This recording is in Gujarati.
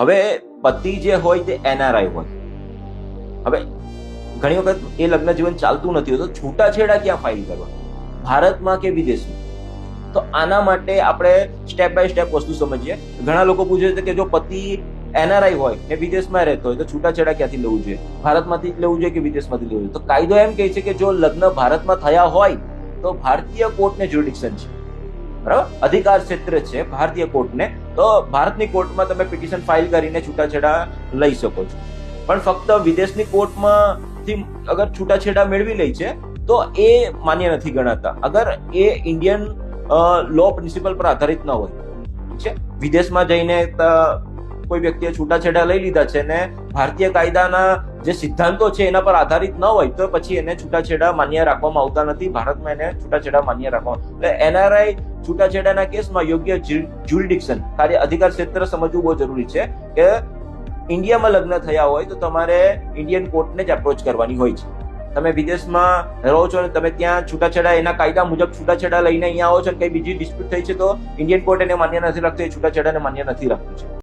હવે પતિ જે હોય તે એનઆરઆઈ હોય. હવે ઘણી વખત એ લગ્ન જીવન ચાલતું નથી હોતું. છૂટાછેડા ક્યાં ફાઇલ કરવા? ભારતમાં કે વિદેશમાં? તો આના માટે આપણે સ્ટેપ બાય સ્ટેપ વસ્તુ સમજીએ. ઘણા લોકો પૂછે છે કે જો પતિ એનઆરઆઈ હોય ને વિદેશમાં રહેતો હોય તો છૂટાછેડા ક્યાંથી લેવું જોઈએ? ભારતમાંથી જ લેવું જોઈએ કે વિદેશમાંથી લેવું જોઈએ? તો કાયદો એમ કહે છે કે જો લગ્ન ભારતમાં થયા હોય તો ભારતીય કોર્ટને જ્યુડિક્શન છે. બરાબર? અધિકાર ક્ષેત્ર છે ભારતીય કોર્ટને. તો ભારતની કોર્ટમાં તમે પિટિશન ફાઇલ કરીને છૂટાછેડા લઈ શકો છો. પણ ફક્ત વિદેશની કોર્ટમાં થી અગર છૂટાછેડા મેળવી લે છે, તો એ માન્ય નથી ગણાતા. અગર એ ઇન્ડિયન લો પ્રિન્સિપલ પર આધારિત ન હોય. ઠીક છે? વિદેશમાં જઈને કોઈ વ્યક્તિએ છૂટાછેડા લઈ લીધા છે ને ભારતીય કાયદાના જે સિદ્ધાંતો છે એના પર આધારિત ન હોય, તો પછી એને છૂટાછેડા માન્ય રાખવામાં આવતા નથી. ભારતમાં એને છૂટાછેડા માન્ય રાખવામાં એટલે એનઆરઆઈ છૂટાછેડાના કેસમાં યોગ્ય જ્યુરિડિક્શન કાર્ય અધિકાર ક્ષેત્ર સમજવું બહુ જરૂરી છે કે ઇન્ડિયામાં લગ્ન થયા હોય તો તમારે ઇન્ડિયન કોર્ટને જ એપ્રોચ કરવાની હોય છે. તમે વિદેશમાં રહો છો અને તમે ત્યાં છૂટાછેડા, એના કાયદા મુજબ છૂટાછેડા લઈને અહીંયા આવો છો અને કઈ બીજી ડિસ્પ્યુટ થઈ છે તો ઇન્ડિયન કોર્ટ એને માન્ય નથી રાખતું, એ છૂટાછેડાને માન્ય નથી રાખતું છે.